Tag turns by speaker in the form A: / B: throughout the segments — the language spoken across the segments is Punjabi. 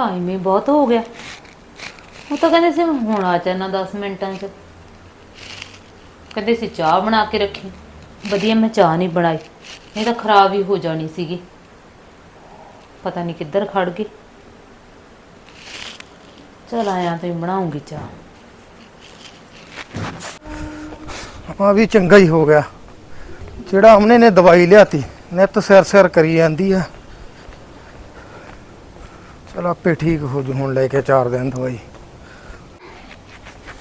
A: ਟਾਈਮ ਹੀ ਬਹੁਤ ਹੋ ਗਿਆ। ਉਹ ਤਾਂ ਕਹਿੰਦੇ ਸੀ, ਹੁਣ ਆ ਜਾਣਾ 10 ਮਿੰਟਾਂ 'ਚ। ਕਹਿੰਦੇ ਸੀ, ਚਾਹ ਬਣਾ ਕੇ ਰੱਖੀ। ਵਧੀਆ, ਮੈਂ ਚਾਹ ਨਹੀਂ ਬਣਾਈ। ਨਹੀਂ ਤਾਂ ਖਰਾਬ ਹੀ ਹੋ ਜਾਣੀ ਸੀਗੀ। ਪਤਾ ਨਹੀਂ ਕਿੱਧਰ ਖੜ ਗਈ। ਚਲ ਆਇਆ ਤੇ ਬਣਾਉਂਗੀ ਚਾਹ।
B: ਆ ਵੀ ਚੰਗਾ ਹੀ ਹੋ ਗਿਆ। ਜਿਹੜਾ ਹਮਨੇ ਨੇ ਦਵਾਈ ਲਿਆਤੀ, ਨਿੱਤ ਸਿਰ ਸਿਰ ਕਰੀ ਜਾਂਦੀ ਆ। ਚਲ ਆਪੇ ਠੀਕ ਹੋ ਜੂ ਹੁਣ ਲੈ ਕੇ ਚਾਰ ਦਿਨ ਦਵਾਈ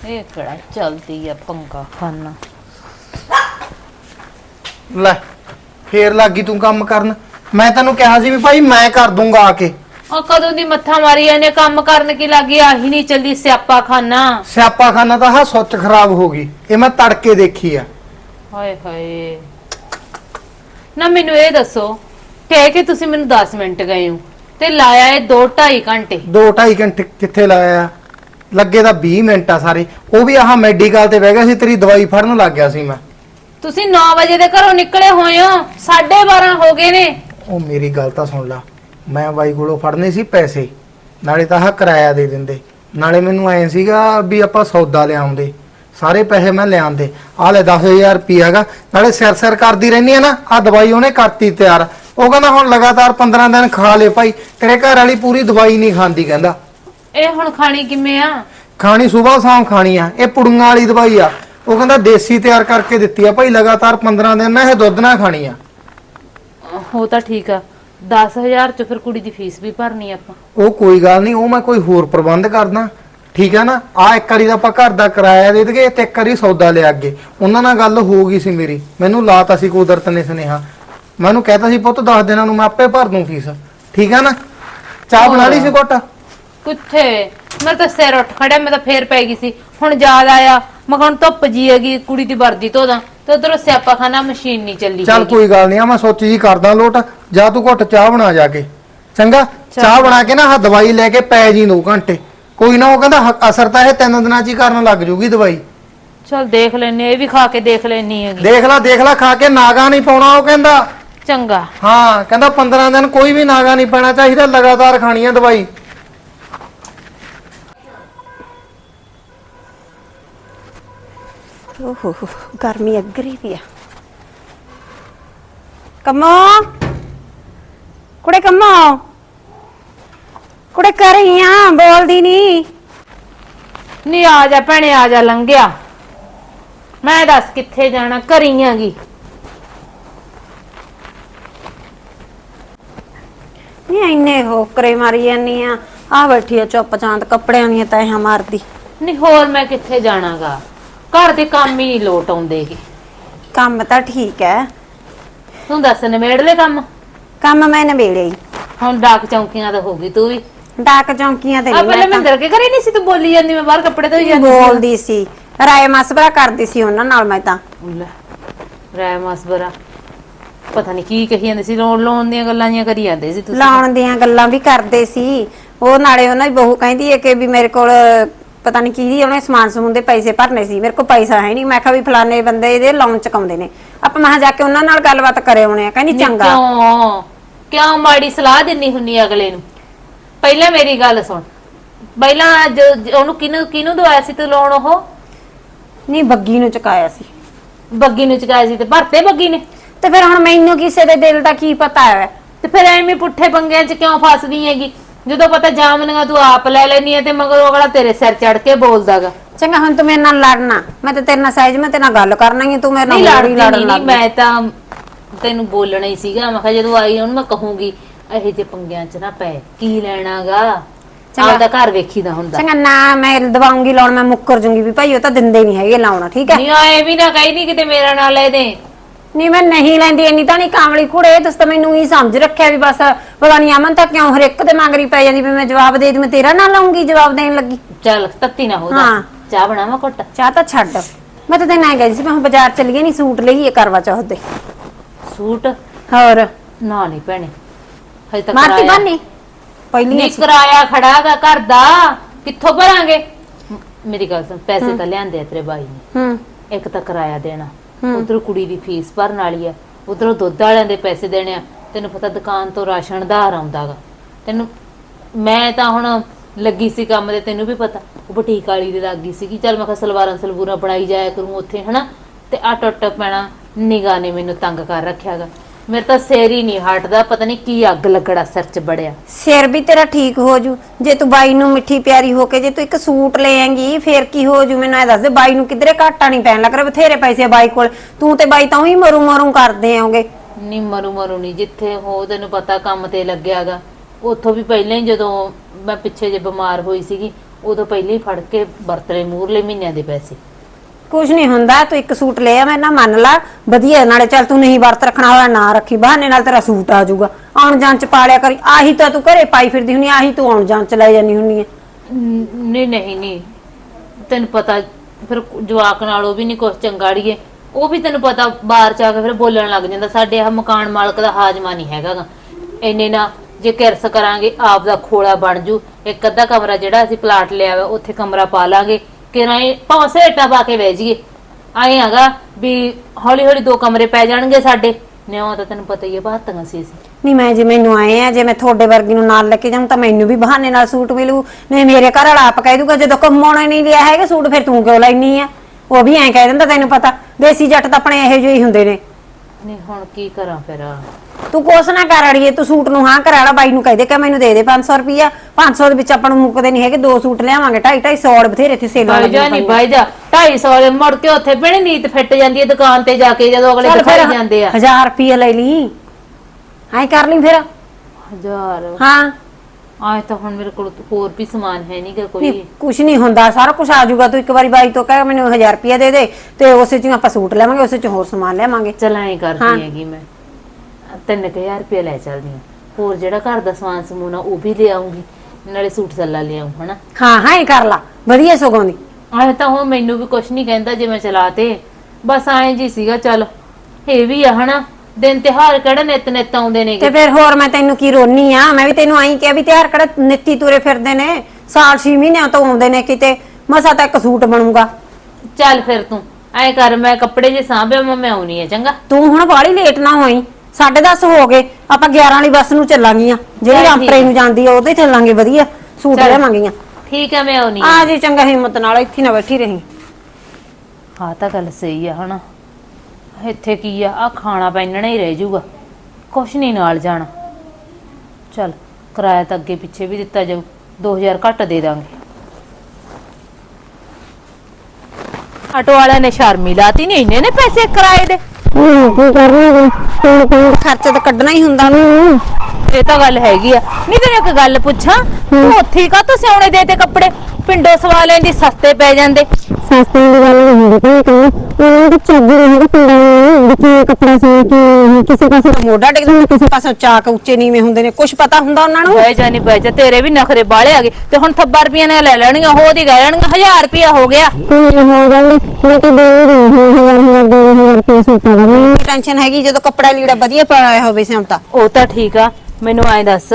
A: ਇਹ ਕਿਹੜਾ ਚਲਦੀ ਆ ਪੰਗਾ ਖਾਨਾ।
B: ਲੈ ਫੇਰ ਲੱਗੀ ਤੂੰ ਕੰਮ ਕਰਨ। ਮੈਂ ਤੈਨੂੰ ਕਿਹਾ ਸੀ ਵੀ ਭਾਈ ਮੈਂ ਕਰ ਦੂੰਗਾ ਆ ਕੇ।
A: ਉਹ ਕਦੋਂ ਦੀ ਮੱਥਾ ਮਾਰੀ ਇਹਨੇ ਕੰਮ ਕਰਨ ਕੀ ਲੱਗੀ ਆਹੀ ਨਹੀਂ ਚੱਲਦੀ ਸਿਆਪਾ ਖਾਨਾ।
B: ਸਿਆਪਾ ਖਾਨਾ ਤਾਂ ਹਾ ਸੁੱਚ ਖਰਾਬ ਹੋ ਗਈ ਇਹ ਮੈਂ ਤੜਕੇ ਦੇਖੀ ਆ।
A: ਹਾਏ ਹਾਏ। ਨਾ ਮੈਨੂੰ ਇਹ ਦੱਸੋ ਕਹਿ ਕੇ ਤੁਸੀਂ ਮੈਨੂੰ 10 ਮਿੰਟ ਗਏ ਹੋ। ਤੇ ਲਾਇਆ ਇਹ 2 2.5 ਘੰਟੇ।
B: 2.5 ਘੰਟੇ ਕਿੱਥੇ ਲਾਇਆ? ਆ? ਲੱਗੇ ਤਾਂ 20 ਮਿੰਟ ਆ ਸਾਰੇ। ਉਹ ਵੀ ਆਹ ਮੈਡੀਕਲ ਤੇ ਬਹਿ ਗਿਆ ਸੀ ਤੇਰੀ ਦਵਾਈ ਫੜਨ ਲੱਗ ਗਿਆ ਸੀ ਮੈਂ।
A: ਤੁਸੀਂ 9 ਵਜੇ ਦੇ ਘਰੋਂ ਨਿਕਲੇ ਹੋਏ ਹੋ 12:30 ਹੋ ਗਏ ਨੇ।
B: ਉਹ ਮੇਰੀ ਗੱਲ ਤਾਂ ਸੁਣ ਲਾ। ਮੈਂ ਬਾਈ ਕੋਲੋਂ ਫੜਨੇ ਸੀ ਪੈਸੇ ਨਾਲੇ ਤਾਂ ਆਹ ਕਿਰਾਇਆ ਦੇ ਦਿੰਦੇ। ਨਾਲੇ ਮੈਨੂੰ ਐ ਸੀਗਾ ਵੀ ਆਪਾਂ ਸੌਦਾ ਲਿਆਉਂਦੇ। ਸਾਰੇ ਪੈਸੇ ਮੈਂ ਲਿਆਉਂਦੇ। ਆਹ ਲੈ 10000 ਰੁਪਈਆ ਹੈਗਾ। ਨਾਲੇ ਸਿਰ ਸਿਰ ਕਰਦੀ ਰਹਿੰਦੀ ਆ ਨਾ। ਆਹ ਦਵਾਈ ਉਹਨੇ ਕਰਤੀ ਤਿਆਰ। ਉਹ ਕਹਿੰਦਾ ਹੁਣ ਲਗਾਤਾਰ 15 ਦਿਨ ਖਾ ਲੇ ਭਾਈ ਤੇਰੇ ਘਰ ਵਾਲੀ ਪੂਰੀ ਦਵਾਈ ਨਹੀਂ ਖਾਂਦੀ ਕਹਿੰਦਾ।
A: ਇਹ ਹੁਣ ਖਾਣੀ ਕਿਵੇਂ ਆ?
B: ਖਾਣੀ ਸਵੇਰ ਸ਼ਾਮ ਖਾਣੀ ਆ ਇਹ ਪੁੜੂਆਂ ਵਾਲੀ ਦਵਾਈ ਆ। ਉਹ ਕਹਿੰਦਾ ਦੇਸੀ ਤਿਆਰ ਕਰਕੇ ਦਿੱਤੀ ਆ ਭਾਈ ਲਗਾਤਾਰ 15 ਦਿਨ ਨਾ ਇਹ ਦੁੱਧ ਨਾ ਖਾਣੀ ਆ।
A: ਹੋ ਤਾਂ ਠੀਕ ਆ 10000 ਚ ਫਿਰ ਕੁੜੀ ਦੀ ਫੀਸ ਵੀ ਭਰਨੀ ਆਪਾਂ।
B: ਉਹ ਕੋਈ ਗੱਲ ਨਹੀਂ ਉਹ ਮੈਂ ਕੋਈ ਹੋਰ ਪ੍ਰਬੰਧ ਕਰਦਾ। ਠੀਕ ਆ ਨਾ ਆ ਇੱਕ ਵਾਰੀ ਦਾ ਆਪਾਂ ਘਰ ਦਾ ਕਿਰਾਇਆ ਦੇ ਦਈਏ ਤੇ ਇੱਕ ਵਾਰੀ ਸੌਦਾ ਲਿਆ ਅੱਗੇ। ਉਹਨਾਂ ਨਾਲ ਗੱਲ ਹੋ ਗਈ ਸੀ ਮੇਰੀ ਮੈਨੂੰ ਲਾਤਾ ਸੀ ਕੁਦਰਤ ਨੇ ਸੁਨੇਹਾ। ਮੈਨੂੰ ਕਹਿਤਾ ਸੀ ਪੁੱਤ 10 ਦਿਨਾਂ ਨੂੰ ਮੈਂ ਆਪੇ ਭਰ ਦੂੰ ਫੀਸ। ਠੀਕ ਆ ਨਾ? ਚਾਹ ਬਣਾ ਲਈ ਸੀ ਘੁੱਟ?
A: ਕਿੱਥੇ? ਮੇਰੇ ਤਾਂ ਸਿਰ ਉੱਠ ਖੜਿਆ ਮੈਂ ਤਾਂ ਫੇਰ ਪੈ ਗਈ ਸੀ। ਹੁਣ ਯਾਦ ਆਇਆ ਮੈਂ ਹੁਣ ਧੁੱਪ ਜੀ ਹੈਗੀ ਕੁੜੀ ਦੀ ਵਰਦੀ ਧੋਦਾ ਤੇ ਉਧਰੋਂ ਸਿਆਪਾ ਖਾਨਾ ਮਸ਼ੀਨ ਨਹੀਂ ਚੱਲੀ
B: ਚੱਲ
A: ਹੈਗੀ।
B: ਕੋਈ ਗੱਲ ਨਹੀਂ ਆ ਮੈਂ ਸੋਚੀ ਜੀ ਕਰਦਾ ਲੋਟ। ਜਾ ਤੂੰ ਘੁੱਟ ਚਾਹ ਬਣਾ ਜਾ ਕੇ। ਚੰਗਾ? ਚਾਹ ਬਣਾ ਕੇ ਨਾ ਆਹ ਦਵਾਈ ਲੈ ਕੇ ਪੈ ਜੀ 2 ਘੰਟੇ। ਕੋਈ ਨਾ ਉਹ ਕਹਿੰਦਾ ਹ- ਅਸਰ ਤਾਂ ਇਹ ਤਿੰਨ ਦਿਨਾਂ 'ਚ ਹੀ ਕਰਨ ਲੱਗ ਜੂਗੀ ਦਵਾਈ।
A: ਚਲ ਦੇਖ ਲੈਨੇ ਇਹ ਵੀ ਖਾ ਕੇ ਦੇਖ ਲੈਨੀ ਹੈਗੀ।
B: ਦੇਖ ਲੈ ਦੇਖ ਲੈ ਖਾ ਕੇ ਨਾਗਾ ਨਹੀਂ ਪਾਉਣਾ ਉਹ ਕਹਿੰਦਾ।
A: ਚੰਗਾ।
B: ਹਾਂ ਕਹਿੰਦਾ 15 ਦਿਨ ਕੋਈ ਵੀ ਨਾਗਾ ਨਹੀਂ ਪੈਣਾ ਚਾਹੀਦਾ ਲਗਾਤਾਰ ਖਾਣੀ ਆ ਦਵਾਈ।
C: ਓਹੋ ਗਰਮੀ ਅੱਗਰੀ ਵੀ ਆ। ਕੰਮੋ। ਕੁੜੇ ਕੰਮੋ। ਕੁੜੇ ਕਰੀ ਆ ਬੋਲਦੀ ਨਹੀਂ।
A: ਨਹੀਂ ਆ ਜਾ ਭੈਣੇ ਆ ਜਾ ਲੰਘਿਆ। ਮੈਂ ਦੱਸ ਕਿੱਥੇ ਜਾਣਾ ਘਰੀ ਆਂਗੀ।
C: ਇੰਨੇ ਹੋਕਰੇ ਮਾਰੀ ਜਾਨੀ ਆ। ਆ ਬੈਠੀ ਆ ਚੁੱਪ ਚਾਂਦ ਕੱਪੜਿਆਂ ਦੀਆਂ ਤੈਹਾਂ ਮਾਰਦੀ।
A: ਨਹੀਂ ਹੋਰ ਮੈਂ ਕਿੱਥੇ ਜਾਣਾਗਾ? ਘਰ ਦੇ ਕੰਮ ਹੀ ਨਹੀਂ ਲੋਟ ਆਉਂਦੇਗੇ
C: ਕੰਮ ਤਾਂ ਠੀਕ ਹੈ
A: ਤੂੰ ਦੱਸ ਨਿਮੇੜ ਲੈ ਕੰਮ?
C: ਕੰਮ ਮੈਂ ਨਵੇੜੇ ਹੀ
A: ਹੁਣ ਡਾਕ ਚੌਂਕੀਆਂ ਤਾਂ ਹੋ ਗਈ ਤੂੰ ਵੀ?
C: ਡਾਕ ਚੌਂਕੀਆਂ ਤੇ
A: ਆ
C: ਨਹੀਂ
A: ਪਹਿਲੇ
C: ਮੈਂ
A: ਮਹਿੰਦਰ ਕੇ ਘਰੇ ਨਹੀਂ ਸੀ ਤੂੰ ਬੋਲੀ ਜਾਂਦੀ ਮੈਂ ਬਾਹਰ ਕੱਪੜੇ ਧੋਈ ਜਾਂਦੀ ਸੀ।
C: ਬੋਲਦੀ ਸੀ। ਰਾਏ ਮਸਬਰਾ ਕਰਦੀ ਸੀ ਉਹਨਾਂ ਨਾਲ ਮੈਂ ਤਾਂ।
A: ਲੈ ਮਸਬਰਾ ਪਤਾ ਨਹੀਂ ਕੀ ਕਹੀ ਜਾਂਦੇ ਸੀ ਲੋਨ ਲੋਨ ਦੀਆਂ ਗੱਲਾਂ ਜੀਆਂ ਕਰੀ ਜਾਂਦੇ ਸੀ ਤੁਸੀਂ।
C: ਲਾਉਣ ਦੀਆਂ ਗੱਲਾਂ ਵੀ ਕਰਦੇ ਸੀ। ਉਹ ਨਾਲੇ ਉਹਨਾਂ ਦੀ ਬਹੂ ਕਹਿੰਦੀ ਹੈ ਕਿ ਵੀ ਮੇਰੇ ਕੋਲ ਪਤਾ ਨਹੀਂ ਕੀ ਉਹਨੇ ਸਮਾਨ ਸਮੂਨ ਦੇ ਪੈਸੇ ਭਰਨੇ ਸੀ ਮੇਰੇ ਕੋਲ ਪੈਸਾ ਹੈ ਨਹੀਂ ਮੈਂ ਕਿਹਾ ਵੀ ਫਲਾਣੇ ਬੰਦੇ ਇਹਦੇ ਲੋਨ ਚੁਕਾਉਂਦੇ ਨੇ। ਆਪਾਂ ਮੈਂ ਕਿਹਾ ਜਾ ਕੇ ਉਹਨਾਂ ਨਾਲ ਗੱਲਬਾਤ ਕਰੇ ਆਉਣੇ ਆ ਕਹਿੰਦੀ ਚੰਗਾ।
A: ਕਿਉਂ? ਕਿਉਂ ਮਾੜੀ ਸਲਾਹ ਦਿੰਨੀ ਹੁੰਨੀ ਅਗਲੇ ਨੂੰ? ਪਹਿਲਾਂ ਮੇਰੀ ਗੱਲ ਸੁਣ। ਪਹਿਲਾਂ ਜ- ਜ- ਉਹਨੂੰ ਕਿਹਨੂੰ ਕਿਹਨੂੰ ਦਵਾਇਆ ਸੀ ਤੂੰ ਲੋਨ ਉਹ?
C: ਨਹੀਂ ਬੱਗੀ ਨੂੰ ਚੁਕਾਇਆ ਸੀ।
A: ਬੱਗੀ ਨੂੰ ਚੁਕਾਇਆ ਸੀ ਤੇ ਭਰਤੇ ਬੱਗੀ ਨੇ?
C: ਤੇ ਫਿਰ ਹੁਣ ਮੈਨੂੰ ਕਿਸੇ ਦੇ ਦਿਲ ਦਾ ਕੀ ਪਤਾ ਹੈ?
A: ਤੇ ਫਿਰ ਐਵੇਂ ਪੁੱਠੇ ਪੰਗਿਆਂ 'ਚ ਕਿਉਂ ਫਸਦੀ ਹੈਗੀ? ਜਦੋਂ ਪਤਾ ਜਾਮਨੀਆਂ ਤੂੰ ਆਪ ਲੈ ਲੈਣੀ ਹੈ ਤੇ ਮਗਰ ਉਹ ਅਗਲਾ ਤੇਰੇ ਸਿਰ ਚੜ ਕੇ ਬੋਲਦਾਗਾ।
C: ਚੰਗਾ ਹੁਣ ਤੂੰ ਮੇਰੇ ਨਾਲ ਲੜਨਾ। ਮੈਂ ਤੇ ਤੇਰੇ ਨਾਲ ਸਾਈਜ਼ ਮੈਂ ਤੇਰੇ ਨਾਲ ਗੱਲ ਕਰਨਾ ਹੀ ਤੂੰ ਮੇਰੇ ਨਾਲ
A: ਨਹੀਂ
C: ਹੋਰ
A: ਲੜਦੀ
C: ਹੀ ਲੜਨ
A: ਨਹੀਂ
C: ਲੱਗ
A: ਨਹੀਂ, ਮੈਂ ਤਾਂ ਤੈਨੂੰ ਬੋਲਣਾ ਹੀ ਸੀਗਾ। ਮੈਂ ਕਿਹਾ ਜਦੋਂ ਆਈ ਉਹਨੂੰ ਮੈਂ ਕਹੂੰਗੀ ਇਹੋ ਜਿਹੇ ਪੰਗਿਆਂ 'ਚ ਨਾ ਪੈ। ਕੀ ਲੈਣਾਗਾ?
C: ਚੰਗਾ।
A: ਆਪਦਾ ਘਰ ਵੇਖੀਦਾ ਹੁੰਦਾ।
C: ਚੰਗਾ ਨਾ ਮੈਂ ਦਵਾਉਂਗੀ ਲਾਉਣ ਮੈਂ ਮੁੱਕਰ ਜੂੰਗੀ ਵੀ ਭਾਈ ਉਹ ਤਾਂ ਦਿੰਦੇ ਨਹੀਂ ਹੈਗੇ ਲਾਉਣਾ ਠੀਕ ਹੈ?
A: ਨਹੀਂ ਆਏ ਵੀ ਨਾ ਕਹੀ ਨਹੀਂ ਕਿਤੇ ਮੇਰਾ ਨਾਂ ਲੈ ਦੇ।
C: ਨਹੀਂ ਮੈਂ ਨਹੀਂ ਲੈਂਦੀ ਇੰਨੀ ਤਾਂ ਨਹੀਂ ਕਾਮਲੀ ਕੁੜੇ ਤੁਸੀਂ ਤਾਂ ਮੈਨੂੰ ਹੀ ਸਮਝ ਰੱਖਿਆ ਵੀ ਬਸ ਪਤਾ ਨਹੀਂ ਅਮਨ ਤਾਂ ਕਿਉਂ ਹਰ ਇੱਕ ਤੇ ਮੰਗਰੀ ਪੈ ਜਾਂਦੀ ਵੀ ਮੈਂ ਜਵਾਬ ਦੇ ਦੂੰ ਮੈਂ ਤੇਰਾ ਨਾ ਲਾਉਂਗੀ ਜਵਾਬ ਦੇਣ ਲੱਗੀ।
A: ਚੱਲ ਤੱਤੀ ਨਾ ਹੋ
C: ਹਾਂ।
A: ਦੱਸ ਚਾਹ ਬਣਾਵਾ ਘੁੱਟ?
C: ਚਾਹ ਤਾਂ ਛੱਡ। ਮੈਂ ਤਾਂ ਤੈਨੂੰ ਐਂ ਕਹਿੰਦੀ ਸੀ ਮੈਂ ਹੁਣ ਬਾਜ਼ਾਰ ਚੱਲੀਏ ਨਹੀਂ ਸੂਟ ਲਈਏ ਕਰਵਾ ਚੌਥ ਦੇ।
A: ਸੂਟ?
C: ਹੋਰ?
A: ਨਾ ਨਹੀਂ ਭੈਣੇ ਹਜੇ ਤੱਕ
C: ਮਾਰਤੀ
A: ਕਰਾਇਆ-
C: ਬਾਨੀ? ਪਹਿਲੀ
A: ਨਹੀਂ ਕਰਾਇਆ ਖੜਾਗਾ ਘਰ ਦਾ। ਕਿੱਥੋਂ ਭਰਾਂਗੇ? ਮ- ਮੇਰੀ ਗੱਲ ਸੁਣ ਪੈਸੇ ਤਾਂ ਲਿਆਂਦੇ ਆ ਤੇਰੇ ਬਾਈ ਨੇ।
C: ਹੂੰ।
A: ਇੱਕ ਤਾਂ ਕਿਰਾਇਆ ਦੇਣਾ। ਉਧਰੋਂ ਕੁੜੀ ਦੀ ਫੀਸ ਭਰਨ ਵਾਲੀ ਆ, ਉਧਰੋਂ ਦੁੱਧ ਵਾਲਿਆਂ ਦੇ ਪੈਸੇ ਦੇਣੇ ਆ। ਤੈਨੂੰ ਪਤਾ ਦੁਕਾਨ ਤੋਂ ਰਾਸ਼ਨ ਧਾਰ ਆਉਂਦਾਗਾ ਤੈਨੂੰ, ਮੈਂ ਤਾਂ ਹੁਣ ਲੱਗੀ ਸੀ ਕੰਮ ਤੇ, ਤੈਨੂੰ ਵੀ ਪਤਾ, ਉਹ ਬੁਟੀਕ ਵਾਲੀ ਦੇ ਲੱਗੀ ਸੀਗੀ। ਚੱਲ ਮੈਂ ਕਿਹਾ ਸਲਵਾਰਾਂ ਸਲਵੂਰਾਂ ਬਣਾਈ ਜਾਇਆ ਕਰੂੰ ਉੱਥੇ, ਹਨਾ? ਤੇ ਆ ਟੁੱਟ ਪੈਣਾ, ਨਿਗਾਹ ਨੇ ਮੈਨੂੰ ਤੰਗ ਕਰ ਰੱਖਿਆਗਾ ਮੇਰੇ ਤਾਂ ਸਿਰ ਹੀ ਨਹੀਂ ਹਟਦਾ ਪਤਾ ਨਹੀਂ ਕੀ ਅੱਗ ਲੱਗੜਾ ਸਿਰ 'ਚ ਬੜਿਆ।
C: ਸਿਰ ਵੀ ਤੇਰਾ ਠੀਕ ਹੋ ਜੂ। ਜੇ ਤੂੰ ਬਾਈ ਨੂੰ ਮਿੱਠੀ ਪਿਆਰੀ ਹੋ ਕੇ ਜੇ ਤੂੰ ਇੱਕ ਸੂਟ ਲੈ ਆਂਗੀ ਫੇਰ ਕੀ ਹੋ ਜੂ? ਮੈਨੂੰ ਇਹ ਦੱਸ ਦੇ ਬਾਈ ਨੂੰ ਕਿਧਰੇ ਘਾਟਾ ਨਹੀਂ ਪੈਣ ਲੱਗ ਰਿਹਾ ਬਥੇਰੇ ਪੈਸੇ ਆ ਬਾਈ ਕੋਲ। ਤੂੰ ਤੇ ਬਾਈ ਤਾਂ ਹੀ ਮਰੂ ਮਰੂ ਕਰਦੇ ਆਂਗੇ
A: ਨਹੀਂ ਮਰੂ ਮਰੂ ਨਹੀਂ ਜਿੱਥੇ ਹੋ ਤੈਨੂੰ ਪਤਾ ਕੰਮ ਤੇ ਲੱਗਿਆਗਾ। ਉੱਥੋਂ ਵੀ ਪਹਿਲਾਂ ਹੀ ਜਦੋਂ ਮੈਂ ਪਿੱਛੇ ਜੇ ਬਿਮਾਰ ਹੋਈ ਸੀਗੀ ਉਦੋਂ ਪਹਿਲਾਂ ਹੀ ਫੜ ਕੇ ਵਰਤਲੇ ਮੂਰਲੇ ਮਹੀਨਿਆਂ ਦੇ ਪੈਸੇ।
C: ਕੁਝ ਨਹੀਂ ਹੁੰਦਾ, ਤੂੰ ਇੱਕ ਸੂਟ ਲੈ ਆ, ਮੈਂ ਨਾ ਮੰਨ ਲਾ, ਵਧੀਆ, ਨਾਲੇ ਚੱਲ ਤੂੰ ਨਹੀਂ ਵਰਤ ਰੱਖਣਾ ਹੋਇਆ, ਨਾ ਰੱਖੀ, ਬਹਾਨੇ ਨਾਲ ਤੇਰਾ ਸੂਟ ਆ ਜਾਊਗਾ। ਆਉਣ ਜਾਣ ਚ ਪਾਲਿਆ ਕਰੀ, ਆਹੀ ਤਾਂ ਤੂੰ ਘਰੇ ਪਾਈ ਫਿਰਦੀ ਹੁੰਨੀ ਆਹੀ ਤੂੰ ਆਉਣ ਜਾਣ ਚ ਲੈ ਜਾਨੀ ਹੁੰਨੀ ਹੈ
A: ਨਹੀਂ ਨਹੀਂ ਨਹੀਂ। ਤੈਨੂੰ ਪਤਾ, ਫਿਰ ਜਵਾਕ ਨਾਲ ਉਹ ਵੀ ਨਹੀਂ ਕੁਛ ਚੰਗਾੜੀਏ ਉਹ ਵੀ ਤੈਨੂੰ ਪਤਾ, ਬਾਹਰ ਚ ਆ ਕੇ ਫਿਰ ਬੋਲਣ ਲੱਗ ਜਾਂਦਾ, ਸਾਡੇ ਆ ਮਕਾਨ ਮਾਲਕ ਦਾ ਹਾਜ਼ਮਾ ਨਹੀਂ ਹੈਗਾ ਗਾ। ਇੰਨੇ ਨਾ, ਜੇ ਕਿਰਸ ਕਰਾਂਗੇ, ਆਪ ਦਾ ਖੋਲਾ ਬਣ ਜੂ। ਇੱਕ ਅੱਧਾ ਕਮਰਾ ਜਿਹੜਾ ਅਸੀਂ ਪਲਾਟ ਲਿਆ ਵਾ, ਉੱਥੇ ਕਮਰਾ ਪਾ ਲਾਂਗੇ। ਕਿਰਾਏ ਭਾਵੇਂ ਸੇਟਾ ਪਾ ਕੇ ਬਹਿ ਜਾਈਏ। ਆਏ ਹੈਗਾ ਵੀ ਹੌਲੀ ਹੌਲੀ ਦੋ ਕਮਰੇ ਪੈ ਜਾਣਗੇ ਸਾਡੇ। ਨਿਉ ਤਾਂ ਤੈਨੂੰ ਪਤਾ ਹੀ ਹੈ ਬਾਤਾਂ ਸੀ ਅਸੀਂ।
C: ਨਹੀਂ ਮੈਂ ਜੇ ਮੈਨੂੰ ਆਏ ਆ ਜੇ ਮੈਂ ਤੁਹਾਡੇ ਵਰਗੀ ਨੂੰ ਨਾਲ ਲੈ ਕੇ ਜਾਉਂ ਤਾਂ ਮੈਨੂੰ ਵੀ ਬਹਾਨੇ ਨਾਲ ਸੂਟ ਮਿਲੂ। ਨਹੀਂ ਮੇਰੇ ਘਰ ਵਾਲਾ ਆਪ ਕਹਿ ਦੂਗਾ ਜਦੋਂ ਕਮਾਉਣਾ ਨਹੀਂ ਲਿਆ ਹੈਗਾ ਸੂਟ ਫਿਰ ਤੂੰ ਕਿਉਂ ਲੈਣੀ ਆ? ਉਹ ਵੀ ਐਂ ਕਹਿ ਦਿੰਦਾ ਤੈਨੂੰ ਪਤਾ। ਦੇਸੀ ਜੱਟ ਤਾਂ ਆਪਣੇ ਇਹੋ ਜਿਹੇ ਹੀ ਹੁੰਦੇ ਨੇ।
A: ਨਹੀਂ ਹੁਣ ਕੀ ਕਰਾਂ ਫਿਰ?
C: ਤੂੰ ਕੋਸ ਨਾ ਕਰ ਅੜੀਏ ਤੂੰ ਸੂਟ ਨੂੰ ਹਾਂ ਕਰਾ ਲਾ ਬਾਈ ਨੂੰ ਕਹਿ ਦੇ ਕਿ ਮੈਨੂੰ ਦੇ ਦੇ 500 ਰੁਪਿਆ 500 ਦੇ ਵਿੱਚ ਆਪਾਂ ਨੂੰ ਮੁੱਕਦੇ ਨਹੀਂ ਹੈਗੇ ਦੋ ਸੂਟ ਲਿਆਵਾਂਗੇ 2.5 250 ਬਥੇਰੇ ਇੱਥੇ ਸੇਲਾਂ
A: ਬਾਈ ਜਾ ਨਹੀਂ ਬਾਈ ਜਾ 250 ਦੇ ਮੁੜ ਕੇ ਉੱਥੇ ਬਿਨੇ ਨੀਤ ਫਿੱਟ ਜਾਂਦੀ ਹੈ ਦੁਕਾਨ ਤੇ ਜਾ ਕੇ ਜਦੋਂ ਅਗਲੇ ਦਿਖਾਈ ਜਾਂਦੇ ਆ।
C: 1000 ਰੁਪਿਆ ਲੈ ਲਈ। ਐਂ ਕਰ ਲਈ ਫਿਰ।
A: ਹਜ਼ਾਰ?
C: ਹਾਂ।
A: ਆਏ ਤਾਂ ਹੁਣ ਮੇਰੇ ਕੋਲ ਹੋਰ ਵੀ ਸਮਾਨ ਹੈ ਨਹੀਂ ਗਾ ਕੋਈ।
C: ਕੁਝ ਨਹੀਂ ਹੁੰਦਾ ਸਾਰਾ ਕੁਝ ਆ ਜਾਊਗਾ। ਤੂੰ ਇੱਕ ਵਾਰੀ ਬਾਈ ਤੋਂ ਕਹਿ ਮੈਨੂੰ 1000 ਰੁਪਿਆ ਦੇ ਦੇ ਤੇ ਉਸੇ ਚ ਆਪਾਂ ਸੂਟ ਲੈਵਾਂਗੇ ਉਸੇ ਚ ਹੋਰ ਸਮਾਨ ਲਿਆਵਾਂਗੇ।
A: ਚਲਾਏ ਕਰਦੀ ਹੈਗੀ ਮੈਂ। 3000 ਰੁਪਏ ਲੈ ਚੱਲਦੀ ਹਾਂ। ਹੋਰ ਜਿਹੜਾ ਘਰ ਦਾ ਸਮਾਨ ਸਮੂਨ ਆ ਉਹ ਵੀ ਲੈ ਆਉਂਗੀ ਨਾਲੇ ਸੂਟ ਸੱਲਾ ਲੈ ਆਉਂ ਹਨਾ?
C: ਹਾਂ ਹਾਂ ਇਹ ਕਰ ਲਾ। ਵਧੀਆ ਸਗੋਂ ਦੀ।
A: ਆਏ ਤਾਂ ਹੁਣ ਮੈਨੂੰ ਵੀ ਕੁਝ ਨਹੀਂ ਕਹਿੰਦਾ ਜੇ ਮੈਂ ਚਲਾਤੇ ਬਸ ਆਏ ਜੀ ਸੀਗਾ ਚੱਲ ਇਹ ਵੀ ਆ ਹਨਾ? ਦਿਨ ਤਿਹਾਰ ਕਿਹੜਾ ਨਿਤ ਨਿਤ ਆਉਂਦੇ ਨੇ
C: ਤੇ ਫਿਰ ਹੋਰ ਮੈਂ ਤੈਨੂੰ ਕੀ ਰੋਨੀ ਆ? ਮੈਂ ਵੀ ਤੈਨੂੰ ਆਈ ਕਿਹਾ ਵੀ ਤਿਆਰ ਕਿਹੜਾ ਨਿੱਤੀ ਤੁਰੇ ਫਿਰਦੇ ਨੇ? ਸਾਲ 6 ਮਹੀਨਿਆਂ ਤੋਂ ਆਉਂਦੇ ਨੇ ਕਿਤੇ। ਮਸਾ ਤਾਂ ਇੱਕ ਸੂਟ ਬਣੂਗਾ।
A: ਚੱਲ ਫਿਰ ਤੂੰ ਐ ਕਰ ਮੈਂ ਕੱਪੜੇ ਜੇ ਸਾਂਭਿਆ ਮੈਂ ਮੈਂ ਆਉਣੀ ਆ ਚੰਗਾ?
C: ਤੂੰ ਹੁਣ ਬਾਹਲੀ ਲੇਟ ਨਾ ਹੋਈ। 10:30 ਹੋ ਗਏ ਆਪਾਂ 11 ਵਾਲੀ ਬੱਸ ਨੂੰ ਚੱਲਾਂਗੀਆਂ। ਜਿਹੜੀ ਰਾਮਪਰੇ ਨੂੰ ਜਾਂਦੀ ਆ ਉਹਦੇ ਚੱਲਾਂਗੇ ਵਧੀਆ। ਸੂਟ
A: ਚੱਲ।
C: ਲਿਆਵਾਂਗੀਆਂ।
A: ਠੀਕ ਆ ਮੈਂ ਆਉਣੀ ਆ।
C: ਆ ਜੀ ਚੰਗਾ ਹਿੰਮਤ ਨਾਲ ਇੱਥੇ ਨਾ ਬੈਠੀ ਰਹੀ।
A: ਹਾਂ ਤਾਂ ਗੱਲ ਸਹੀ ਆ ਹਨਾ। ਇੱਥੇ ਕੀ ਆ ਆ ਖਾਣਾ ਪੈਣਣਾ ਹੀ ਰਹਿ ਜਾਊਗਾ। ਕੁਛ ਨਹੀਂ ਨਾਲ ਜਾਣਾ। ਚੱਲ ਕਿਰਾਇਆ ਤਾਂ ਅੱਗੇ ਪਿੱਛੇ ਵੀ ਦਿੱਤਾ ਜਾਊ। 2000 ਘੱਟ ਦੇ ਦਾਂਗੇ। ਆਟੋ ਵਾਲਿਆਂ ਨੇ ਸ਼ਰਮੀ ਲਾਤੀ ਨਹੀਂ ਇੰਨੇ ਨੇ ਪੈਸੇ ਕਿਰਾਏ ਦੇ?
C: ਖਰਚਾ ਤਾਂ ਕੱਢਣਾ ਹੀ ਹੁੰਦਾ
A: ਇਹ ਤਾਂ ਗੱਲ ਹੈਗੀ ਆ। ਨਹੀਂ ਤੈਨੂੰ ਇੱਕ ਗੱਲ ਪੁੱਛਾਂ ਤੂੰ ਉੱਥੇ ਕਾ ਤੂੰ ਸਿਉਣੇ ਦੇ ਤੇ ਕੱਪੜੇ? ਪਿੰਡੋਂ ਸਵਾ ਲੈਂਦੀ ਸਸਤੇ ਪੈ ਜਾਂਦੇ।
D: ਸਸਤੇ ਦੀ ਗੱਲ ਨਹੀਂ ਹੁੰਦੀ ਕੋਈ ਕੋਈ ਉਹਨਾਂ ਦੀ ਚੱਜ ਨਹੀਂ ਹੈਗਾ ਪਿੰਡਾਂ ਦੇ ਵਿੱਚ ਕੱਪੜਾ ਸੀ ਕਿ ਕਿਸੇ ਪਾਸੇ
C: ਮੋਢਾ ਟਿਕਦਾ ਕਿਸੇ ਪਾਸੋਂ ਚਾਕ ਉੱਚੇ ਨੀਵੇਂ ਹੁੰਦੇ ਨੇ ਕੁਝ ਪਤਾ ਹੁੰਦਾ ਉਹਨਾਂ ਨੂੰ?
A: ਬਹਿ ਜਾ ਨਹੀਂ ਬਹਿ ਜਾ ਤੇਰੇ ਵੀ ਨਖਰੇ ਬਾਲੇ ਆ ਗਏ। ਤੇ ਹੁਣ ਥੱਬਾ ਰੁਪਈਆ ਨੇ ਲੈ ਲੈਣੀਆਂ ਹੋ ਦੀ ਲੈ ਲੈਣੀਆਂ 1000 ਰੁਪਿਆ ਹੋ ਗਿਆ।
D: ਕੋਈ ਹੋ ਜਾਂਦੇ ਮੈਂ ਤਾਂ ਦੇ ਰਹੀ ਹਾਂ ਹਜ਼ਾਰ ਹਜ਼ਾਰ ਦੋ ਹਜ਼ਾਰ ਰੁਪਏ ਸੂਟਾਂ ਦਾ। ਮੈਂ
C: ਟੈਨਸ਼ਨ ਹੈਗੀ ਜਦੋਂ ਕੱਪੜਾ ਲੀੜਾ ਵਧੀਆ ਪਾਇਆ ਹੋਵੇ ਸਿਮ ਤਾਂ।
A: ਉਹ ਤਾਂ ਠੀਕ ਆ ਮੈਨੂੰ ਐਂ ਦੱਸ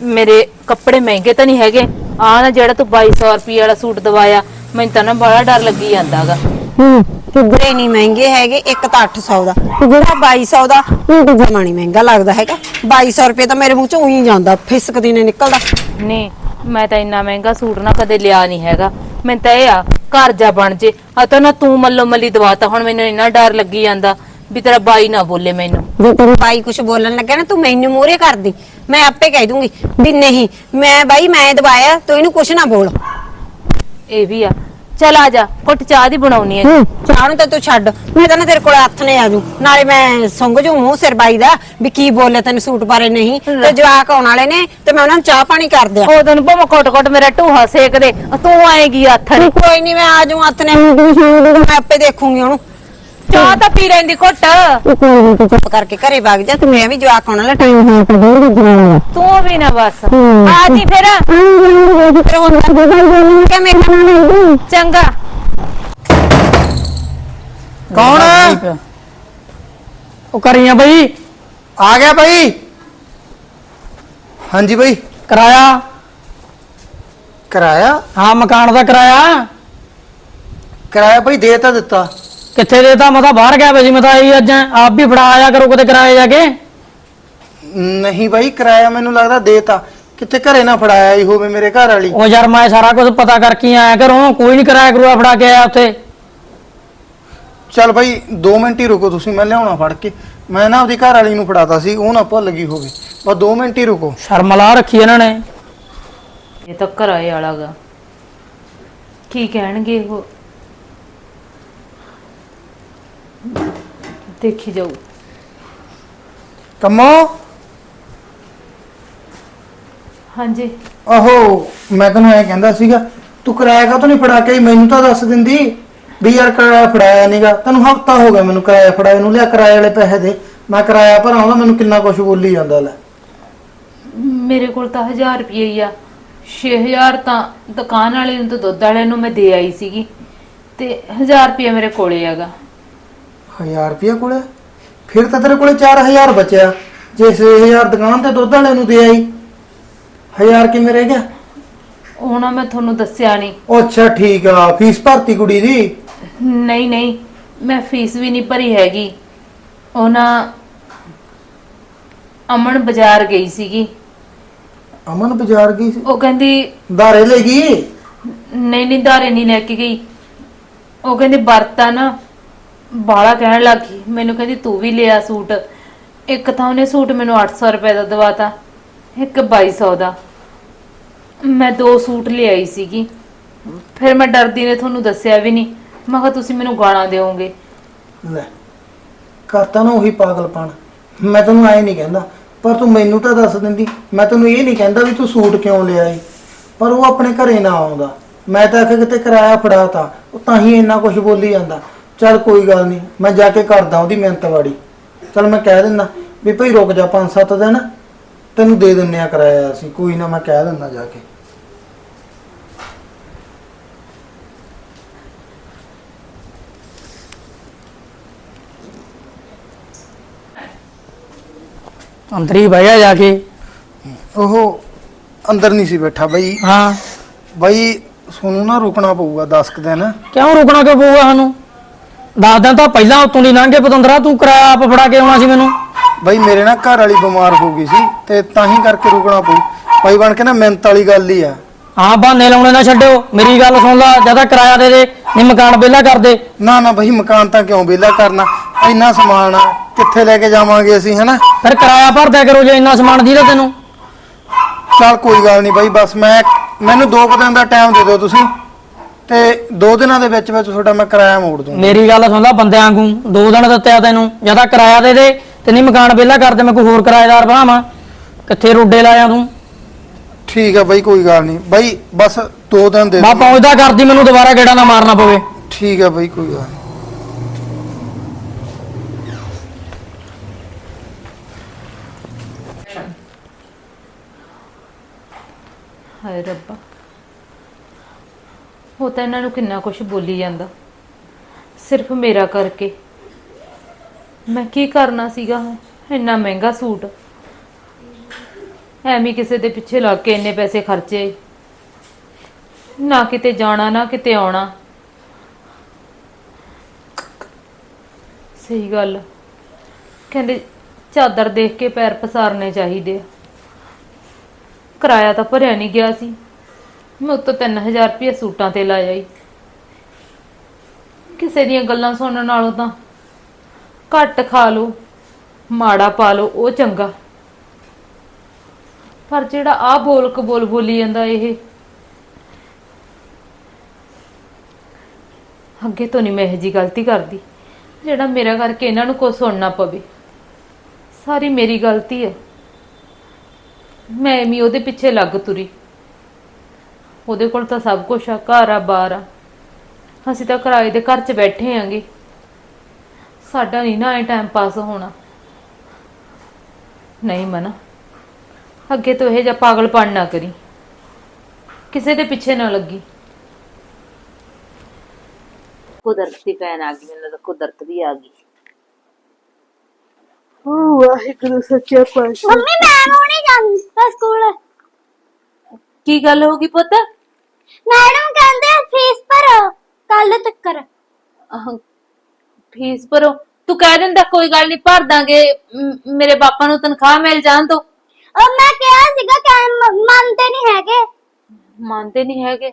A: ਮੇਰੇ ਕੱਪੜੇ ਮਹਿੰਗੇ ਤਾਂ ਨਹੀਂ ਹੈਗੇ? ਆ ਨਾ ਜਿਹੜਾ ਤੂੰ 2200 ਰੁਪਏ ਵਾਲਾ ਸੂਟ ਦਵਾਇਆ ਮੈਨੂੰ ਤਾਂ ਨਾ ਬੜਾ ਡਰ ਲੱਗੀ ਜਾਂਦਾਗਾ।
D: ਹੂੰ।
C: ਕਿਧਰੇ ਨਹੀਂ ਮਹਿੰਗੇ ਹੈਗੇ ਇੱਕ ਤਾਂ 800 ਦਾ। ਜਿਹੜਾ 2200 ਦਾ ਉਹ ਤਾਂ ਜਮਾ ਨਹੀਂ ਮਹਿੰਗਾ ਲੱਗਦਾ ਹੈਗਾ। 2200 ਰੁਪਏ ਤਾਂ ਮੇਰੇ ਮੂੰਹ ਚੋਂ ਉਹੀ ਜਾਂਦਾ ਫਿਸਕਦੀ ਨੇ ਨਿਕਲਦਾ।
A: ਨਹੀਂ ਮੈਂ ਤਾਂ ਇੰਨਾ ਮਹਿੰਗਾ ਸੂਟ ਨਾ ਕਦੇ ਲਿਆ ਨਹੀਂ ਹੈਗਾ। ਮੈਨੂੰ ਤਾਂ ਇਹ ਆ ਘਰ ਜਾ ਬਣ ਜੇ। ਆ ਤਾਂ ਨਾ ਤੂੰ ਮੱਲੋ ਮੱਲੀ ਦਵਾਤਾ ਹੁਣ ਮੈਨੂੰ ਇੰਨਾ ਡਰ ਲੱਗੀ ਜਾਂਦਾ ਵੀ ਤੇਰਾ ਬਾਈ ਨਾ ਬੋਲੇ ਮੈਨੂੰ।
D: ਜੇ ਤੇਰੇ
C: ਬਾਈ ਕੁਝ ਬੋਲਣ ਲੱਗਾ ਨਾ ਤੂੰ ਮੈਨੂੰ ਮੂਹਰੇ ਕਰਦੀ। ਮੈਂ ਆਪੇ ਕਹਿ ਦੂੰਗੀ ਵੀ ਨਹੀਂ ਮੈਂ ਬਾਈ ਮੈਂ ਦਵਾਇਆ ਤੂੰ ਇਹਨੂੰ ਕੁਝ ਨਾ ਬੋਲ।
A: ਇਹ ਵੀ ਆ। ਚਲ ਆ ਜਾ ਘੁੱਟ ਚਾਹ ਦੀ ਬਣਾਉਣੀ ਹੈ।
C: ਚਾਹ ਨੂੰ ਤਾਂ ਤੂੰ ਛੱਡ। ਮੈਂ ਤਾਂ ਨਾ ਤੇਰੇ ਕੋਲ ਹੱਥ ਨੇ ਆਜੂ। ਨਾਲੇ ਮੈਂ ਸੁੰਘ ਜੂ ਮੂੰਹ ਸਿਰ ਬਾਈ ਦਾ ਵੀ ਕੀ ਬੋਲੇ ਤੈਨੂੰ ਸੂਟ ਬਾਰੇ ਨਹੀਂ। ਤੇ ਜਵਾਕ ਆਉਣ ਵਾਲੇ ਨੇ ਤੇ ਮੈਂ ਉਹਨਾਂ ਨੂੰ ਚਾਹ ਪਾਣੀ ਕਰ ਦਿਆਂ।
A: ਉਹ ਤੈਨੂੰ ਭਾਵੇਂ ਘੁੱਟ ਘੁੱਟ ਮੇਰਾ ਢੂਹਾ ਸੇਕ ਦੇ। ਤੂੰ ਆਏਗੀ ਹੱਥ। ਨੇ
C: ਕੋਈ ਨਹੀਂ ਮੈਂ ਆਜੂ ਹੱਥ ਨੇ। ਮੈਂ ਆਪੇ ਦੇਖੂੰਗੀ ਉਹਨੂੰ।
A: ਚਾਹ ਤਾਂ ਪੀ ਲੈਂਦੀ ਘੁੱਟ।
D: ਕੋਈ ਨਹੀਂ ਤੂੰ
C: ਚੁੱਪ ਕਰਕੇ ਘਰੇ ਵਗ ਜਾ ਤੇ ਮੈਂ ਵੀ ਜਵਾਕ ਆਉਣ ਵਾਲਾ
D: ਟਾਈਮ ਹੈ ਤਾਂ
A: ਤੂੰ ਵੀ ਨਾ ਬਸ।
D: ਹੂੰ।
A: ਆ ਜੀ ਫਿਰ।
C: ਫਿਰ ਹੁਣ ਕਿ ਮੈਂ
A: ਚੰਗਾ।
B: ਕੌਣ?
E: ਉਹ ਕਰੀਆਂ ਬਈ।
B: ਆ ਗਿਆ ਭਾਈ ਹਾਂਜੀ ਭਾਈ
E: ਕਿਰਾਇਆ।
B: ਕਿਰਾਇਆ?
E: ਹਾਂ ਮਕਾਨ ਦਾ ਕਿਰਾਇਆ।
B: ਕਿਰਾਇਆ ਭਾਈ ਦੇ ਤਾਂ ਦਿੱਤਾ।
E: ਕਿੱਥੇ ਦੇਤਾ ਮੈਂ ਤਾਂ ਬਾਹਰ ਗਿਆ ਵਜੀ ਮੈਂ ਤਾਂ ਆਈ ਅੱਜ ਆਪ ਵੀ ਫੜਾ ਆਇਆ ਕਰੋ ਕਿਤੇ ਕਿਰਾਏ ਜਾ ਕੇ।
B: ਨਹੀਂ ਭਾਈ ਕਿਰਾਇਆ ਮੈਨੂੰ ਲੱਗਦਾ ਦੇਤਾ। ਕਿਤੇ ਘਰੇ ਨਾ ਫੜਾਇਆ ਹੀ ਹੋਵੇ ਮੇਰੇ ਘਰ ਵਾਲੀ।
E: ਉਹ ਯਾਰ ਮੈਂ ਸਾਰਾ ਕੁਝ ਪਤਾ ਕਰਕੇ ਆਇਆ ਘਰੋਂ ਕੋਈ ਨਹੀਂ ਕਰਾਇਆ ਕਰੂਆ ਫੜਾ ਕੇ ਆਇਆ ਉੱਥੇ।
B: ਚੱਲ ਭਾਈ 2 ਮਿੰਟ ਹੀ ਰੁਕੋ ਤੁਸੀਂ ਮੈਂ ਲਿਆਉਣਾ ਫੜ ਕੇ। ਮੈਂ ਨਾ ਆਪਦੀ ਘਰ ਵਾਲੀ ਨੂੰ ਫੜਾਤਾ ਸੀ ਉਹ ਨਾ ਭੁੱਲ ਗਈ ਹੋਵੇ। ਬਸ 2 ਮਿੰਟ ਹੀ ਰੁਕੋ।
E: ਸ਼ਰਮ ਲਾ ਰੱਖੀ ਇਹਨਾਂ ਨੇ।
A: ਇਹ ਤਾਂ ਕਿਰਾਏ ਵਾਲਾ ਗਾ। ਕੀ ਕਹਿਣਗੇ ਉਹ? ਦੇਖੀ ਜਾਊ।
B: ਕੰਮੋ।
A: ਹਾਂਜੀ।
B: ਆਹੋ ਮੈਂ ਤੈਨੂੰ ਐ ਕਹਿੰਦਾ ਸੀਗਾ ਤੂੰ ਕਿਰਾਇਆ ਕਾਹਤੋਂ ਨਹੀਂ ਫੜਾ ਕੇ ਆਈ? ਮੈਨੂੰ ਤਾਂ ਦੱਸ ਦਿੰਦੀ ਵੀ ਯਾਰ ਕਿਰਾਇਆ ਫੜਾਇਆ ਨਹੀਂਗਾ ਤੈਨੂੰ ਹਫਤਾ ਹੋ ਗਿਆ ਮੈਨੂੰ ਕਿਰਾਇਆ ਫੜਾਏ ਨੂੰ। ਲਿਆ ਕਿਰਾਏ ਵਾਲੇ ਪੈਸੇ ਦੇ। ਮੈਂ ਕਿਰਾਇਆ ਭਰਾਉਂਦਾ ਮੈਨੂੰ ਕਿੰਨਾ ਕੁਛ ਬੋਲੀ ਜਾਂਦਾ ਲੈ।
A: ਮੇਰੇ ਕੋਲ ਤਾਂ 1000 ਰੁਪਏ ਹੀ ਆ। 6000 ਤਾਂ ਦੁਕਾਨ ਵਾਲੇ ਨੂੰ ਤੇ ਦੁੱਧ ਵਾਲੇ ਨੂੰ ਮੈਂ ਦੇ ਆਈ ਸੀਗੀ। ਤੇ 1000 ਰੁਪਏ ਮੇਰੇ ਕੋਲੇ ਹੈਗਾ।
B: 1000 ਰੁਪਇਆ ਕੋਲੇ। ਫਿਰ ਤਾਂ ਤੇਰੇ ਕੋਲੇ 4000 ਬਚਿਆ। ਜੇ 6000 ਦੁਕਾਨ ਤੇ ਦੁੱਧ ਵਾਲੇ ਨੂੰ ਦੇ ਆਈ 1000 ਕਿਵੇਂ ਰਹਿ ਗਿਆ?
A: ਉਹ ਨਾ ਮੈਂ ਤੁਹਾਨੂੰ ਦੱਸਿਆ ਨਹੀਂ।
B: ਉਹ ਅੱਛਾ ਠੀਕ ਆ। ਫੀਸ ਭਰਤੀ ਕੁੜੀ ਦੀ?
A: ਨਹੀਂ ਨਹੀਂ। ਮੈਂ ਫੀਸ ਵੀ ਨਹੀਂ ਭਰੀ ਹੈਗੀ। ਉਹ ਨਾ ਅਮਨ ਬਾਜ਼ਾਰ ਗਈ ਸੀਗੀ।
B: ਅਮਨ ਬਾਜ਼ਾਰ ਗਈ ਸੀ?
A: ਉਹ ਕਹਿੰਦੀ
B: ਧਾਰੇ ਲੈ ਗਈ?
A: ਨਹੀਂ ਨਹੀਂ ਧਾਰੇ ਨਹੀਂ ਲੈ ਕੇ ਗਈ। ਉਹ ਕਹਿੰਦੀ ਵਰਤਾ ਨਾ। ਬਾਲਾ ਕਹਿਣ ਲੱਗੀ ਮੈਨੂੰ ਕਹਿੰਦੀ, ਤੂੰ ਵੀ ਲਿਆ ਸੂਟ। ਇੱਕ ਤਾਂ ਉਹਨੇ ਸੂਟ ਮੈਨੂੰ 800 ਰੁਪਏ ਦਾ ਦਵਾਤਾ, ਇੱਕ 2200 ਦਾ। ਮੈਂ ਦੋ ਸੂਟ ਲਿਆਈ ਸੀਗੀ। ਫਿਰ ਮੈਂ ਡਰਦੀ ਨੇ ਤੁਹਾਨੂੰ ਦੱਸਿਆ ਵੀ ਨਹੀਂ। ਮੈਂ ਕਿਹਾ, ਤੁਸੀਂ ਮੈਨੂੰ ਗਾਣਾ ਦਿਓਗੇ?
B: ਲੈ ਕਰਤਾ ਨਾ ਉਹੀ ਪਾਗਲਪਣ। ਮੈਂ ਤੈਨੂੰ ਐ ਨਹੀਂ ਕਹਿੰਦਾ, ਪਰ ਤੂੰ ਮੈਨੂੰ ਤਾਂ ਦੱਸ ਦਿੰਦੀ। ਮੈਂ ਤੈਨੂੰ ਇਹ ਨਹੀਂ ਕਹਿੰਦਾ ਵੀ ਤੂੰ ਸੂਟ ਕਿਉਂ ਲਿਆ ਏ ਪਰ ਉਹ ਆਪਣੇ ਘਰੇ ਨਾ ਆਉਂਦਾ। ਮੈਂ ਤਾਂ ਆਖਿਆ, ਕਿਤੇ ਕਿਰਾਇਆ ਫੜਾਤਾ। ਉਹ ਤਾਂ ਹੀ ਇੰਨਾ ਕੁਝ ਬੋਲੀ ਜਾਂਦਾ। ਚੱਲ ਕੋਈ ਗੱਲ ਨਹੀਂ ਮੈਂ ਜਾ ਕੇ ਕਰਦਾ ਉਹਦੀ ਮਿਹਨਤ ਵਾੜੀ ਚੱਲ ਮੈਂ ਕਹਿ ਦਿੰਦਾ ਵੀ ਭਾਈ ਰੁਕ ਜਾ 5-7 ਦਿਨ ਤੈਨੂੰ ਦੇ ਦਿੰਨੇ ਆ ਕਿਰਾਇਆ ਅਸੀਂ ਕੋਈ ਨਾ ਮੈਂ ਕਹਿ ਦਿੰਦਾ ਜਾ ਕੇ।
E: ਅੰਦਰ ਹੀ ਬਹਿ ਗਿਆ ਜਾ ਕੇ।
B: ਉਹ ਅੰਦਰ ਨਹੀਂ ਸੀ ਬੈਠਾ ਬਈ।
E: ਹਾਂ।
B: ਬਈ ਸੋਨੂੰ ਨਾ ਰੁਕਣਾ ਪਊਗਾ 10 ਕੁ ਦਿਨ।
E: ਕਿਉਂ ਰੁਕਣਾ ਕਿਉਂ ਪਊਗਾ ਸਾਨੂੰ? ਦਸ ਦਿਨ ਤਾਂ ਪਹਿਲਾਂ ਉਤੋਂ ਦੀ ਲੰਘੇ ਪਤੰਦਰਾ ਤੂੰ ਕਿਰਾਇਆ ਆਪ ਫੜਾ ਕੇ ਆਉਣਾ ਸੀ ਮੈਨੂੰ।
B: ਬਈ ਮੇਰੇ ਨਾਲ ਘਰ ਵਾਲੀ ਬਿਮਾਰ ਹੋ ਗਈ ਸੀ ਤੇ ਤਾਂ ਹੀ ਕਰਕੇ ਰੁਕਣਾ ਪਊ। ਭਾਈ ਬਣ ਕੇ ਨਾ ਮਿਹਨਤ ਵਾਲੀ ਗੱਲ ਹੀ ਆ।
E: ਹਾਂ ਬਹਾਨੇ ਲਾਉਣੇ ਨਾ ਛੱਡਿਓ। ਮੇਰੀ ਗੱਲ ਸੁਣ ਲੈ ਜ਼ਿਆਦਾ ਕਿਰਾਇਆ ਦੇ ਦੇ ਨਹੀਂ ਮਕਾਨ ਵਿਹਲਾ ਕਰ ਦੇ।
B: ਨਾ ਨਾ ਬਈ ਮਕਾਨ ਤਾਂ ਕਿਉਂ ਵਿਹਲਾ ਕਰਨਾ? ਇੰਨਾ ਸਮਾਨ ਆ ਕਿੱਥੇ ਲੈ ਕੇ ਜਾਵਾਂਗੇ ਅਸੀਂ ਹਨਾ?
E: ਫਿਰ ਕਿਰਾਇਆ ਭਰ ਦਿਆ ਕਰੋ ਜੇ ਇੰਨਾ ਸਮਾਨ ਦੀਦਾ ਤੈਨੂੰ।
B: ਚੱਲ ਕੋਈ ਗੱਲ ਨਹੀਂ ਬਈ ਬਸ ਮੈਂ ਮੈਨੂੰ ਦੋ ਕੁ ਦਿਨ ਦਾ ਟਾਈਮ ਦੇ ਦਿਓ ਤੁਸੀਂ। ਤੇ ਦੋ ਦਿਨਾਂ ਦੇ ਵਿੱਚ ਵਿੱਚ ਤੁਹਾਡਾ ਮੈਂ ਕਿਰਾਇਆ ਮੋੜ ਦੂੰਗਾ।
E: ਮੇਰੀ ਗੱਲ ਸੁਣ ਲੈ ਬੰਦਿਆਂ ਵਾਂਗੂ ਦੋ ਦਿਨ ਦਿੱਤੇ ਆ ਤੈਨੂੰ ਜ਼ਿਆਦਾ ਕਿਰਾਇਆ ਦੇ ਦੇ ਤੇ ਨਹੀਂ ਮਕਾਨ ਵਿਹਲਾ ਕਰ ਦੇ ਮੈਂ ਕੋਈ ਹੋਰ ਕਿਰਾਏਦਾਰ ਬਣਾਵਾਂ। ਕਿੱਥੇ ਰੋਡੇ ਲਾਇਆ ਤੂੰ?
B: ਠੀਕ ਆ ਬਈ ਕੋਈ ਗੱਲ ਨਹੀਂ। ਬਈ ਬਸ ਦੋ ਦਿਨ ਦੇ
E: ਮੈਂ
B: ਦਿਓ
E: ਪਹੁੰਚਦਾ ਕਰਦੀ ਮੈਨੂੰ ਦੁਬਾਰਾ ਗੇੜਾ ਨਾ ਮਾਰਨਾ ਪਵੇ।
B: ਠੀਕ ਆ ਬਈ ਕੋਈ ਗੱਲ।
A: ਹਾਏ ਰੱਬਾ। ਉਹ ਤਾਂ ਇਹਨਾਂ ਨੂੰ ਕਿੰਨਾ ਕੁਝ ਬੋਲੀ ਜਾਂਦਾ। ਸਿਰਫ ਮੇਰਾ ਕਰਕੇ। ਮੈਂ ਕੀ ਕਰਨਾ ਸੀਗਾ ਇੰਨਾ ਮਹਿੰਗਾ ਸੂਟ। ਐਵੇਂ ਕਿਸੇ ਦੇ ਪਿੱਛੇ ਲੱਗ ਕੇ ਇੰਨੇ ਪੈਸੇ ਖਰਚੇ। ਨਾ ਕਿਤੇ ਜਾਣਾ, ਨਾ ਕਿਤੇ ਆਉਣਾ। ਸਹੀ ਗੱਲ। ਕਹਿੰਦੇ ਚਾਦਰ ਦੇਖ ਕੇ ਪੈਰ ਪਸਾਰਨੇ ਚਾਹੀਦੇ ਆ। ਕਿਰਾਇਆ ਤਾਂ ਭਰਿਆ ਨਹੀਂ ਗਿਆ ਸੀ। ਮੈਂ ਉੱਤੋਂ 3000 ਰੁਪਏ ਸੂਟਾਂ ਤੇ ਲਾਇਆ ਈ। ਕਿਸੇ ਦੀਆਂ ਗੱਲਾਂ ਸੁਣਨ ਨਾਲੋਂ ਤਾਂ ਘੱਟ ਖਾ ਲਓ, ਮਾੜਾ ਪਾ ਲਓ, ਉਹ ਚੰਗਾ। ਪਰ ਜਿਹੜਾ ਆ ਬੋਲ ਕਬੋਲ ਬੋਲੀ ਜਾਂਦਾ ਇਹ, ਅੱਗੇ ਤੋਂ ਨਹੀਂ ਮੈਂ ਇਹ ਜੀ ਗਲਤੀ ਕਰਦੀ। ਜਿਹੜਾ ਮੇਰਾ ਕਰਕੇ ਇਹਨਾਂ ਨੂੰ ਕੁਝ ਸੁਣਨਾ ਪਵੇ। ਸਾਰੀ ਮੇਰੀ ਗਲਤੀ ਹੈ। ਮੈਂ ਵੀ ਉਹਦੇ ਪਿੱਛੇ ਲੱਗ ਤੁਰੀ। ਉਹਦੇ ਕੋਲ ਤਾਂ ਸਭ ਕੁਝ ਆ ਘਰ ਆ ਬਾਰ ਆ। ਅਸੀਂ ਤਾਂ ਕਿਰਾਏ ਦੇ ਘਰ 'ਚ ਬੈਠੇ ਆਂਗੇ। ਸਾਡਾ ਨਹੀਂ ਨਾ ਐ ਟਾਈਮ ਪਾਸ ਹੋਣਾ। ਨਹੀਂ ਮਨਾ। ਅੱਗੇ ਤੋਂ ਇਹ ਜਿਹਾ ਪਾਗਲਪਣ ਨਾ ਕਰੀ। ਕਿਸੇ ਦੇ ਪਿੱਛੇ ਨਾ ਲੱਗੀ।
F: ਕੁਦਰਤੀ ਪੈਣ ਆ ਗਈ ਮੈਨੂੰ ਲੱਗਦਾ ਕੁਦਰਤ ਵੀ ਆ ਗਈ।
D: ਮੰਮੀ ਮੈਂ ਹੁਣੇ ਜਾਂਦੀ ਸਕੂਲ।
F: ਕੀ ਗੱਲ ਹੋ ਗਈ ਪੁੱਤ?
D: ਮੈਡਮ ਕਹਿੰਦੇ ਫੀਸ ਭਰੋ ਕੱਲ ਤੱਕਰ।
A: ਫੀਸ ਭਰੋ। ਤੂੰ ਕਹਿ ਦਿੰਦਾ ਕੋਈ ਗੱਲ ਨਹੀਂ ਭਰ ਦਾਂਗੇ। ਮ- ਮੇਰੇ ਪਾਪਾ ਨੂੰ ਤਨਖਾਹ ਮਿਲ ਜਾਣ ਤੋਂ।
G: ਉਹ ਮੈਂ ਕਿਹਾ ਸੀਗਾ ਕਿ ਮੰਨਦੇ ਨਹੀਂ ਹੈਗੇ।
A: ਮੰਨਦੇ ਨਹੀਂ ਹੈਗੇ।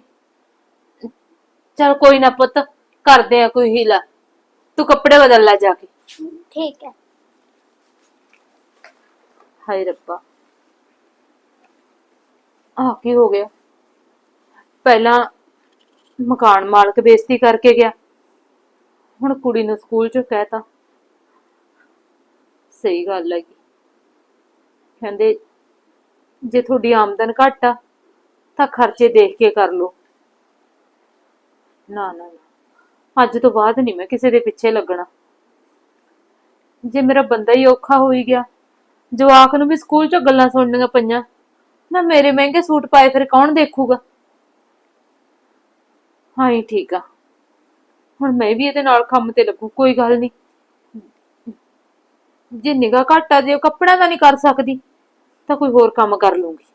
A: ਚਲ ਕੋਈ ਨਾ ਪੁੱਤ ਕਰਦੇ ਆ ਕੋਈ ਹੀਲਾ। ਤੂੰ ਕੱਪੜੇ ਬਦਲ ਲੈ ਜਾ ਕੇ।
G: ਠੀਕ ਹੈ।
A: ਹਾਏ ਰੱਬਾ। ਆ ਕੀ ਹੋ ਗਿਆ? ਪਹਿਲਾਂ ਮਕਾਨ ਮਾਲਕ ਬੇਇੱਜ਼ਤੀ ਕਰਕੇ ਗਿਆ। ਹੁਣ ਕੁੜੀ ਨੂੰ ਸਕੂਲ ਚ ਕਹਿਤਾ। ਸਹੀ ਗੱਲ ਹੈ ਕਹਿੰਦੇ, ਜੇ ਤੁਹਾਡੀ ਆਮਦਨ ਘੱਟ ਆ, ਤਾਂ ਖਰਚੇ ਦੇਖ ਕੇ ਕਰ ਲਓ। ਨਾ ਨਾ ਨਾ। ਅੱਜ ਤੋਂ ਬਾਅਦ ਨਹੀਂ ਮੈਂ ਕਿਸੇ ਦੇ ਪਿੱਛੇ ਲੱਗਣਾ। ਜੇ ਮੇਰਾ ਬੰਦਾ ਹੀ ਔਖਾ ਹੋਈ ਗਿਆ, ਜਵਾਕ ਨੂੰ ਵੀ ਸਕੂਲ ਚੋਂ ਗੱਲਾਂ ਸੁਣਨੀਆਂ ਪਈਆਂ, ਨਾ ਮੇਰੇ ਮਹਿੰਗੇ ਸੂਟ ਪਾਏ ਫਿਰ ਕੌਣ ਦੇਖੂਗਾ? ਹਾਂ ਹੀ ਠੀਕ ਆ। ਹੁਣ ਮੈਂ ਵੀ ਇਹਦੇ ਨਾਲ ਕੰਮ ਤੇ ਲੱਗੂ, ਕੋਈ ਗੱਲ ਨਹੀਂ ਜੇ ਨਿਗਾਹ ਘੱਟ ਆ, ਜੇ ਉਹ ਕੱਪੜਾ ਦਾ ਨਹੀਂ ਕਰ ਸਕਦੀ, ਤਾਂ ਕੋਈ ਹੋਰ ਕੰਮ ਕਰ ਲੂੰਗੀ